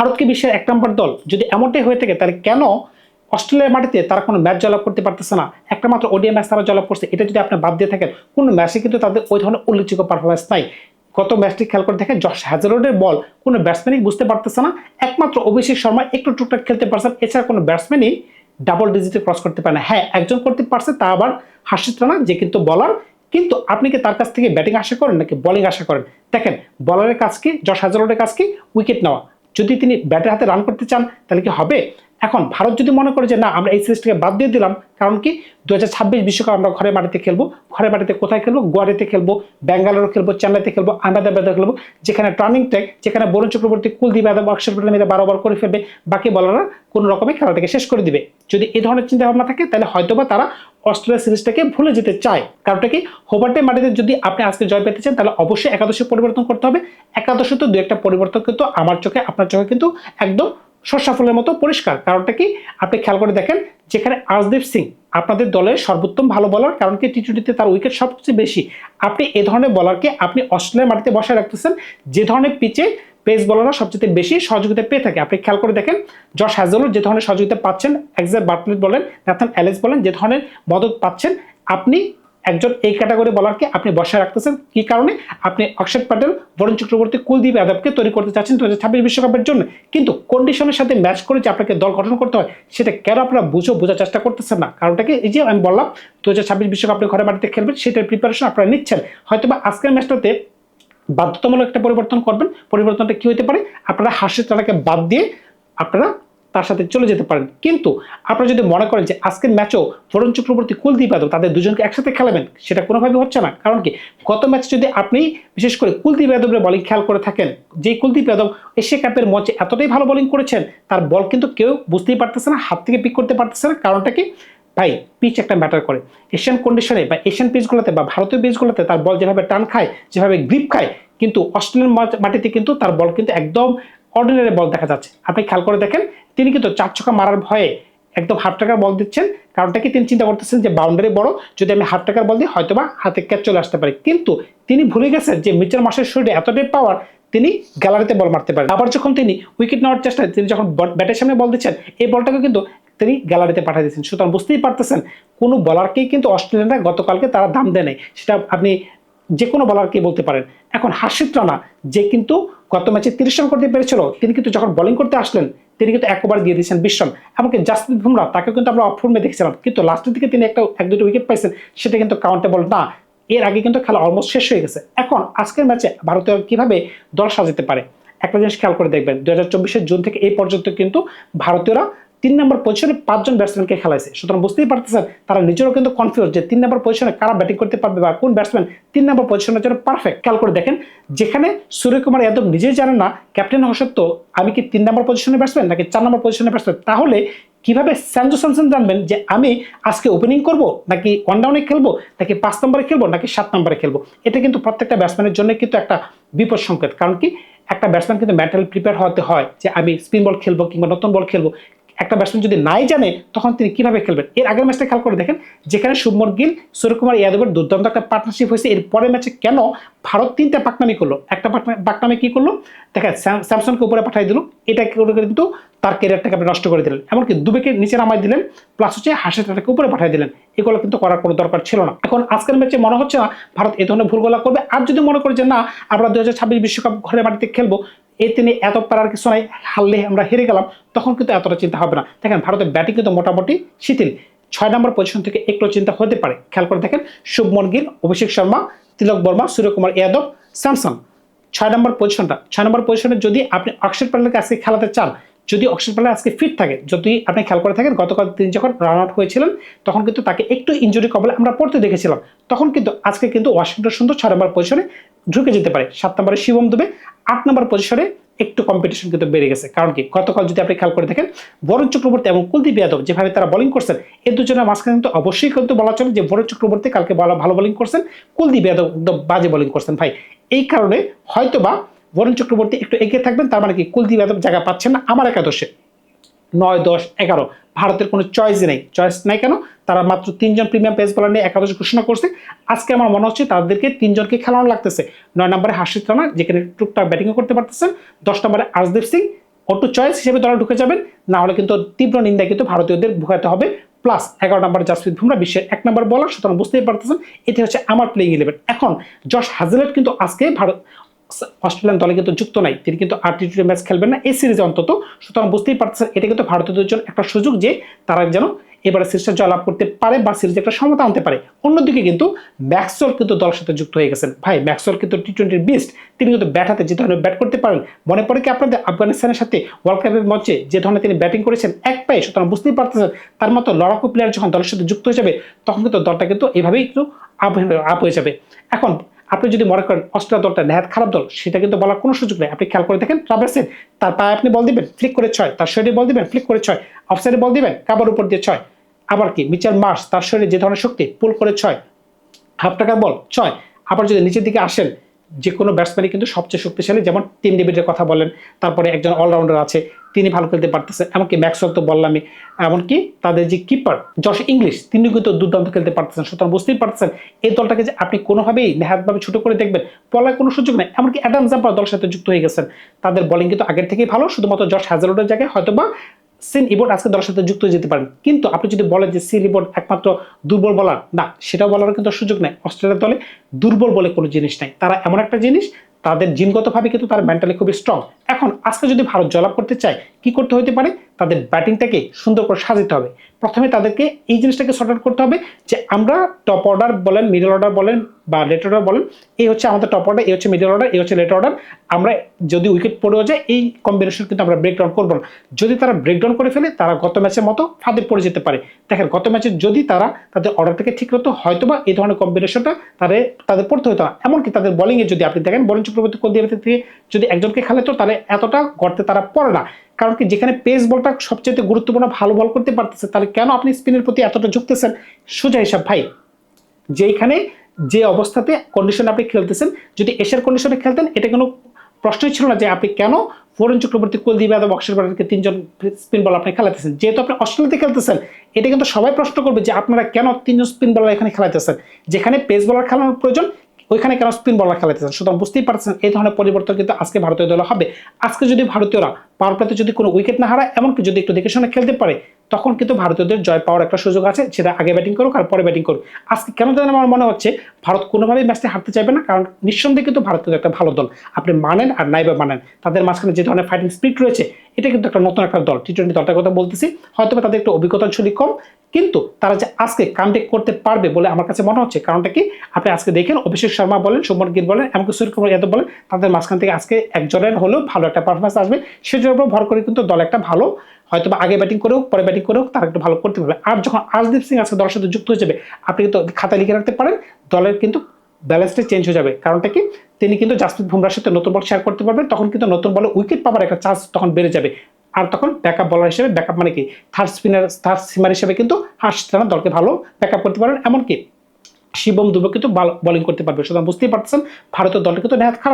ভারতকে বিশ্বের এক নম্বর দল যদি এমনটাই হয়ে থাকে, তাহলে কেন অস্ট্রেলিয়ার মাটিতে তারা কোনো ম্যাচ জয়লাভ করতে পারতেছে না? একটা মাত্র ওডিয়া ম্যাচ তারা জয়লাভ করছে। এটা যদি আপনি বাদ দিয়ে থাকেন, কোনো ম্যাচে কিন্তু তাদের ওই ধরনের উল্লেখযোগ্য পারফরমেন্স নাই। গত ম্যাচটি খেয়াল করে দেখেন জশ হ্যাজারোডের বল কোনো ব্যাটসম্যানই বুঝতে পারতেছে না। একমাত্র অভিষেক শর্মা একটু টুকটাক খেলতে পারছেন এছাড়া কোনো ব্যাটসম্যানই ডাবল ডিজিটে ক্রস করতে পারে না। হ্যাঁ একজন করতে পারছে, তা আবার হাসিত রানা যে কিন্তু বলার কিন্তু আপনি কি তার কাছ থেকে ব্যাটিং আশা করেন, নাকি বোলিং আশা করেন? দেখেন বলারের কাজ কি জশ হ্যাজারোডের কাজ কি? উইকেট নেওয়া। যদি তিনি ব্যাটের হাতে রান করতে চান তাহলে কি হবে? এখন ভারত যদি মনে করে যে না, আমরা এই সিরিজটাকে বাদ দিয়ে দিলাম, কারণ কি? দু হাজার ছাব্বিশ বিশ্বকাপ আমরা ঘরে মাটিতে খেলব। ঘরে মাটিতে কোথায় খেলব? গুয়াহাটিতে খেলব, ব্যাঙ্গালোর খেলব, চেন্নাইতে খেলব, আহমেদাবাদে খেলব, যেখানে টার্নিং ট্র্যাক যেখানে বরুণ চক্রবর্তী কুলদীপ যাদব, অক্ষর প্যাটেল মিলে বারো বল করে ফেলবে। বাকি বলাররা কোনো রকমের খেলাটাকে শেষ করে দিবে। যদি এই ধরনের চিন্তা ভাবনা থাকে, তাহলে হয়তোবা তারা অস্ট্রেলিয়া সিরিজটাকে ভুলে যেতে চায়। কারণটা কি? হোবার্টে মাটিতে যদি আপনি আজকে জয় পেতে চান, তাহলে অবশ্যই একাদশে পরিবর্তন করতে হবে। একাদশে তো দু একটা পরিবর্তন কিন্তু আমার চোখে, আপনার চোখে কিন্তু একদম সরসাফলের মতো পরিষ্কার। কারণটা কি? আপনি খেয়াল করে দেখেন, যেখানে আজদীপ সিং আপনাদের দলের সর্বোত্তম ভালো বলার কারণ কি টি টোয়েন্টিতে তার উইকেট সবচেয়ে বেশি। আপনি এ ধরনের বলারকে আপনি অস্ট্রেলিয়ার মাটিতে বসায় রাখতেছেন, যে ধরনের পিচে পেস বলাররা সবচেয়ে বেশি সহযোগিতা পেয়ে থাকে। আপনি খেয়াল করে দেখেন জশ হ্যাজলর যে ধরনের সহযোগিতা পাচ্ছেন এক্সার বার্টলেট বলেন ন্যাথান অ্যালেস বলেন, যে ধরনের মদত পাচ্ছেন, আপনি একজন এই ক্যাটাগরি বলারকে আপনি বসায় রাখতেছেন। কি কারণে? আপনি অক্ষর প্যাটেল বরুণ চক্রবর্তী, কুলদীপ যাদবকে তৈরি করতে চাচ্ছেন দু হাজার বিশ্বকাপের জন্য। কিন্তু কন্ডিশনের সাথে ম্যাচ করে যে আপনাকে দল গঠন করতে হয়, সেটা কেন আপনারা বুঝো বোঝার চেষ্টা করতেছেন না? কারণটা কি এই যে আমি বললাম দু হাজার ছাব্বিশ বিশ্বকাপ আপনি ঘরে বাড়িতে খেলবেন, সেটার প্রিপারেশন আপনারা নিচ্ছেন। হয়তো বা আজকের ম্যাচটাতে বাধ্যতামূলক একটা পরিবর্তন করবেন। পরিবর্তনটা কি হতে পারে? আপনারা হাসির তালাকে বাদ দিয়ে আপনারা তার সাথে চলে যেতে পারেন। কিন্তু আপনারা যদি মনে করেন যে আজকের ম্যাচও বরুণ চক্রবর্তী কুলদীপ যাদব তাদের দুজনকে একসাথে খেলাবেন, সেটা কোনোভাবে হচ্ছে না। কারণ কি? গত ম্যাচ যদি আপনি বিশেষ করে কুলদীপ যাদবের বলিং খেয়াল করে থাকেন যে কুলদীপ যাদব এশিয়া কাপের মঞ্চে এতটাই ভালো বোলিং করেছেন, তার বল কিন্তু কেউ বুঝতেই পারতেছে না, হাত থেকে পিক করতে পারতেছে না। কারণটা কি? ভাই পিচ একটা ম্যাটার করে। এশিয়ান কন্ডিশনে বা এশিয়ান পিচগুলোতে বা ভারতীয় পিচগুলোতে তার বল যেভাবে টান খায়, যেভাবে গ্রিপ খায়, কিন্তু অস্ট্রেলিয়ান মাটিতে কিন্তু তার বল কিন্তু একদম অর্ডিনারি বল দেখা যাচ্ছে। আপনি খেয়াল করে দেখেন, তিনি কিন্তু চার ছক্কা মারার ভয়ে একদম হাফ টাকার বল দিচ্ছেন। কারণটা কি? তিনি চিন্তা করতেছেন যে বাউন্ডারি বড়, যদি আমি হাফ টাকার বল দিই, হয়তোবা হাতে ক্যাচ চলে আসতে পারি। কিন্তু তিনি ভুলে গেছেন যে মিচেল মাসের শরীরে এতটাই পাওয়ার তিনি গ্যালারিতে বল মারতে পারেন। আবার যখন তিনি উইকেট নেওয়ার চেষ্টায় তিনি যখন ব্যাটের সামনে বল দিচ্ছেন, এই বলটাকে কিন্তু তিনি গ্যালারিতে পাঠিয়ে দিচ্ছেন সুতরাং বুঝতেই পারতেছেন, কোনো বলারকেই কিন্তু অস্ট্রেলিয়ানরা গতকালকে তারা দাম দেয় নাই। সেটা আপনি যে কোনো বলারকে বলতে পারেন। এখন হাসিত রানা, যে কিন্তু গত ম্যাচে তিরিশ রান করতে পেরেছিল, তিনি কিন্তু যখন বোলিং করতে আসলেন, তিনি কিন্তু একবার দিয়ে দিয়েছেন বিশ রান এমনকি জাসপ্রীত বুমরা তাকে কিন্তু আমরা অফ ফর্মে দেখছিলাম। কিন্তু লাস্টের দিকে তিনি একটা এক দুটো উইকেট পাইছেন, সেটা কিন্তু কাউন্টেবল না। এর আগে কিন্তু খেলা অলমোস্ট শেষ হয়ে গেছে। এখন আজকের ম্যাচে ভারতীয় কীভাবে দল সাজাতে পারে? একটা জিনিস খেয়াল করে দেখবেন দু হাজার জুন থেকে এই পর্যন্ত কিন্তু ভারতীয়রা তিন নম্বর পজিশনে পাঁচজন ব্যাটসম্যানকে খেলাইছে। সুতরাং বুঝতেই পারতেছেন, তারা নিজেরও কিন্তু কনফিউজ যে তিন নম্বর পজিশনে কারা ব্যাটিং করতে পারবে বা কোন ব্যাটসম্যান তিন নম্বর পজিশনের জন্য পারফেক্ট খেয়াল করে দেখেন, যেখানে সূর্যকুমার যাদব নিজেই জানেন না ক্যাপ্টেন হওয়া সত্ত্বেও আমি কি তিন নম্বর পজিশনে ব্যাটসম্যান নাকি চার নম্বর পজিশনে ব্যাটসম্যান তাহলে কীভাবে স্যানজো স্যামসন জানবেন যে আমি আজকে ওপেনিং করব নাকি ওয়ান ডাউনে খেলব, নাকি পাঁচ নম্বরে খেলব, নাকি সাত নম্বরে খেলব? এটা কিন্তু প্রত্যেকটা ব্যাটসম্যানের জন্য কিন্তু একটা বিপদ সংকেত। কারণ কি? একটা ব্যাটসম্যান কিন্তু মেন্টালি প্রিপেয়ার হতে হয় যে আমি স্পিন বল খেলব কিংবা নতুন বল খেলব। একটা ব্যাটসম্যান যদি নাই জানে, তখন তিনি কীভাবে খেলবেন? এর আগের ম্যাচটা খেয়াল করে দেখেন, যেখানে শুভমন গিল সূর্যকুমার যাদবের দুর্দান্ত একটা পার্টনারশিপ হয়েছে। এর পরের ম্যাচে কেন ভারত তিনটা পাকনামি করল? একটা পাকনা- পাকনামি কি করল? দেখেন, স্যাম- স্যামসনকে উপরে পাঠিয়ে দিল। এটা কিন্তু তার ক্যারিয়ারটাকে আপনি নষ্ট করে দিলেন। এমনকি দুবেকে নিচে নামাই দিলেন প্লাস হচ্ছে হাসিটাকে উপরে পাঠিয়ে দিলেন। এগুলো কিন্তু করার কোনো দরকার ছিল না। এখন আজকের ম্যাচে মনে হচ্ছে না, ভারত এ ধরনের ভুলগুলা করবে? আর যদি মনে করে যে না, আমরা দু হাজার বিশ্বকাপ ঘরে মাটিতে খেলব এই তিনি এত পারার কিছু নাই, হারলে আমরা হেরে গেলাম, তখন কিন্তু এতটা চিন্তা হবে না। দেখেন, ভারতের ব্যাটিং কিন্তু মোটামুটি শিথিল। ছয় নম্বর পজিশন থেকে একটু চিন্তা হতে পারে। খেয়াল করে দেখেন, শুভমন গিল, অভিষেক শর্মা, তিলক বর্মা, সূর্যকুমার যাদব স্যামসন। ছয় নম্বর পজিশনটা ছয় নম্বর পজিশনে যদি আপনি অক্ষর প্যাটেলকে আজকে খেলাতে চান, যদি অক্ষর প্যাটেল আজকে ফিট থাকে, যদি আপনি খেয়াল করে থাকেন, গতকাল তিনি যখন রান আউট হয়েছিলেন, তখন কিন্তু তাকে একটু ইঞ্জুরি কবলে আমরা পড়তে দেখেছিলাম। তখন কিন্তু আজকে কিন্তু ওয়াশিংটন সুন্দর ছয় নম্বর পজিশনে ঢুকে যেতে পারে। সাত নম্বরে শিবম দুবে, আট নম্বর পজিশনে একটু কম্পিটিশন কিন্তু বেড়ে গেছে। কারণ কি? গতকাল যদি আপনি খেয়াল করে দেখেন, বরুণ চক্রবর্তী এবং কুলদীপ যাদব যেভাবে তারা বলিং করছেন এর দুজনের মাঝখানে কিন্তু অবশ্যই কিন্তু বলা চলে যে বরুণ চক্রবর্তী কালকে ভালো বলিং করছেন, কুলদীপ যাদব একদম বাজে বোলিং করছেন। ভাই, এই কারণে হয়তোবা বরুণ চক্রবর্তী একটু এগিয়ে থাকবেন, তার মানে কি কুলদীপ যাদব জায়গা পাচ্ছেন না, আমার একাদশে। নয়, দশ, এগারো। ভারতের কোনো চয়েসই নেই। চয়েস নাই কেন? তারা মাত্র তিনজন প্রিমিয়াম পেস বলার নিয়ে একাদশ ঘোষণা করছে। আজকে আমার মনে হচ্ছে তাদেরকে তিনজনকে খেলানো লাগতেছে। নয় নম্বরে হাসিত রানা, যেখানে টুকটাক ব্যাটিংও করতে পারতেছেন। দশ নম্বরে আজদীপ সিং। অটো চয়েস হিসেবে দলে ঢুকে যাবেন। না হলে কিন্তু তীব্র নিন্দা কিন্তু ভারতীয়দের ভোগাতে হবে। প্লাস এগারো নম্বর জাসপ্রীত বুমরা, বিশ্বের এক নম্বর বলার সুতরাং বুঝতেই পারতেছেন এটি হচ্ছে আমার প্লেইং ইলেভেন এখন জশ হাজেলেট কিন্তু আজকে ভারত অস্ট্রেলিয়ান দলে কিন্তু যুক্ত নাই। তিনি কিন্তু আর টি টোয়েন্টি ম্যাচ খেলবেন না। এই সিরিজে অন্তত। সুতরাং বুঝতেই পারতেছেন, এটা কিন্তু ভারতীয়দের জন্য একটা সুযোগ যে তারা যেন এবারে সিরিজটা জয়লাভ করতে পারে বা সিরিজে একটা সমতা আনতে পারে। অন্যদিকে কিন্তু ম্যাক্সওয়েল কিন্তু দলের সাথে যুক্ত হয়ে গেছেন। ভাই, ম্যাক্সওয়েল কিন্তু টি টোয়েন্টির বিস্ট তিনি কিন্তু ব্যাট হাতে যে ধরনের ব্যাট করতে পারেন, মনে পড়ে কি আপনাদের আফগানিস্তানের সাথে ওয়ার্ল্ড কাপের মঞ্চে যে ধরনের তিনি ব্যাটিং করেছেন এক পায়ে? সুতরাং বুঝতেই পারতেছেন, তার মতো লড়াকু প্লেয়ার যখন দলের সাথে যুক্ত হয়ে যাবে, তখন কিন্তু দলটা কিন্তু এভাবেই কিন্তু আপ আপ হয়ে যাবে। এখন আপনি যদি মনে করেন অস্ট্রেলিয়া দলটা নেহাত খারাপ দল, সেটা কিন্তু বলার কোনো সুযোগ নেই। আপনি খেয়াল করে দেখেন ট্রাভার্সের তার পায়ে আপনি বল দিবেন ফ্লিক করে ছয়, তার শরীরে বল দিবেন ফ্লিক করে ছয় অফসাইডে বল দিবেন, কাবার উপর দিয়ে ছয়। আবার কি মিচার মার্স তার শরীরে যে ধরনের শক্তি পুল করে ছয় হাফ টাকার বল ছয়। আবার যদি নিচের দিকে আসেন, যে কোনো ব্যাটসম্যানই কিন্তু সবচেয়ে শক্তিশালী, যেমন টিম ডেভিডের কথা বলেন, তারপরে একজন অলরাউন্ডার আছে তিনি ভালো খেলতে পারতেছেন এমনকি ম্যাক্সওয়েল তো বললামই, এমনকি তাদের যে কিপার জশ ইংলিশ তিনি কিন্তু দুর্দান্ত খেলতে পারতেছেন। সুতরাং বুঝতেই পারতেছেন, এই দলটাকে যে আপনি কোনোভাবেই নেহাতভাবে ছোট করে দেখবেন, বলার কোনো সুযোগ নেই। এমনকি অ্যাডাম জাম্পার দলের সাথে যুক্ত হয়ে গেছেন। তাদের বলিং কিন্তু আগের থেকেই ভালো, শুধুমাত্র জশ হ্যাজারোডের জায়গায় হয়তোবা সিন ইবোর্ড আজকে দলের সাথে যুক্ত যেতে পারেন। কিন্তু আপনি যদি বলেন যে সিন ইবোর্ড একমাত্র দুর্বল বলার না, সেটাও বলার কিন্তু সুযোগ নেই। অস্ট্রেলিয়ার দলে দুর্বল বলে কোনো জিনিস নাই। তারা এমন একটা জিনিস তাদের জিনগতভাবে কিন্তু তারা মেন্টালি খুবই স্ট্রং এখন আজকে যদি ভারত জলাপ করতে চায় কি করতে হতে পারে? তাদের ব্যাটিংটাকে সুন্দর করে সাজাতে হবে। প্রথমে তাদেরকে এই জিনিসটাকে সর্ট আউট করতে হবে যে আমরা টপ অর্ডার বলেন মিডল অর্ডার বলেন বা লেট অর্ডার বলেন, এই হচ্ছে আমাদের টপ অর্ডার এই হচ্ছে মিডল অর্ডার এই হচ্ছে লেট অর্ডার আমরা যদি উইকেট পড়েও যায়, এই কম্বিনেশন কিন্তু আমরা ব্রেক ডাউন করব না। যদি তারা ব্রেক ডাউন করে ফেলে, তারা গত ম্যাচের মতো ফাঁদে পড়ে যেতে পারে। দেখেন, গত ম্যাচে যদি তারা তাদের অর্ডার থেকে ঠিক হতো হয়তোবা এই ধরনের কম্বিনেশনটা তাদের তাদের পড়তে হতো না। এমনকি তাদের বোলিংয়ে যদি আপনি দেখেন বোলিং চক্রবর্তী কোদিয়া থেকে যদি একজনকে খেলে তো তাহলে এতটা গর্তে তারা পড়ে না। কারণ কি, যেখানে পেস বলটা সবচেয়ে গুরুত্বপূর্ণ ভালো বল করতে পারতেছে, তাহলে কেন আপনি স্পিনের প্রতি এতটা ঝুঁকতেছেন? সোজা হিসাব ভাই, যেইখানে যে অবস্থাতে কন্ডিশনে আপনি খেলতেছেন, যদি এশিয়ার কন্ডিশনে খেলতেন, এটা কোনো প্রশ্নই ছিল না যে আপনি কেন ফোরেন চক্রবর্তী কুলদীপ যাদব, অক্ষর ব্যাটারকে তিনজন স্পিন বল আপনি খেলাতেছেন। যেহেতু আপনি অস্ট্রেলিয়াতে খেলতেছেন, এটা কিন্তু সবাই প্রশ্ন করবে যে আপনারা কেন তিনজন স্পিন বলার এখানে খেলাতেছেন যেখানে পেস বলার খেলানোর প্রয়োজন ওইখানে কেন স্পিন বলার খেলাতেছেন সুতরাং বুঝতেই পারছেন এই ধরনের পরিবর্তন কিন্তু আজকে ভারতীয় দলে হবে। আজকে যদি ভারতীয়রা পাওয়ার প্লেতে যদি কোনো উইকেট না হারায়, এমনকি যদি একটু দেখে শুনে খেলতে পারে, তখন কিন্তু ভারতীয়দের জয় পাওয়ার একটা সুযোগ আছে, সেটা আগে ব্যাটিং করুক আর পরে ব্যাটিং করুক। আজকে কেন যেন আমার মনে হচ্ছে ভারত কোনোভাবেই ম্যাচটা হারতে চাইবে না, কারণ নিঃসন্দেহে কিন্তু ভারতীয় একটা ভালো দল। আপনি মানেন আর নাইবা মানেন, তাদের মাঝখানে যে ধরনের ফাইটিং স্পিড রয়েছে, এটা কিন্তু একটা নতুন একটা দল। টি টোয়েন্টি দলটার কথা বলতেছি হয়তো তাদের একটু অভিজ্ঞতা ছড়ি কম কিন্তু তারা যে আজকে কামটেক করতে পারবে বলে আমার কাছে মনে হচ্ছে, কারণটা কি? আপনি আজকে দেখেন, অভিষেক শর্মা বলেন সুমন গির বলেন, এমনকি সূর্য কুমার যাদব বলেন, তাদের মাঝখান থেকে আজকে একজনের হলেও ভালো একটা পারফরমেন্স আসবে। সেটার উপর ভর করে কিন্তু দল একটা ভালো হয়তো বা আগে ব্যাটিং করেও পরে ব্যাটিং করেও তারা একটু ভালো করতে পারবে। আর যখন আজদীপ সিং আজকে দলের সাথে যুক্ত হয়ে যাবে, আপনি কিন্তু খাতা লিখে রাখতে পারেন, দলের কিন্তু ব্যালেন্সটা চেঞ্জ হয়ে যাবে। কারণটা কি? তিনি কিন্তু জাসপ্রীত বুমরার সাথে নতুন বল শেয়ার করতে পারবেন, তখন কিন্তু নতুন বলে উইকেট পাওয়ার একটা চান্স তখন বেড়ে যাবে। আর তখন ব্যাকআপ বলার হিসেবে ব্যাকআপ মানে কি? থার্ড স্পিনার থার্ড সিমার হিসেবে কিন্তু রানা দলকে ভালো ব্যাকআপ করতে পারেন। এমনকি শিবম দুবে কিন্তু বলিং করতে পারবে। সুতরাং বুঝতেই পারতেছেন ভারতের দলটা কিন্তু নেহাত খারাপ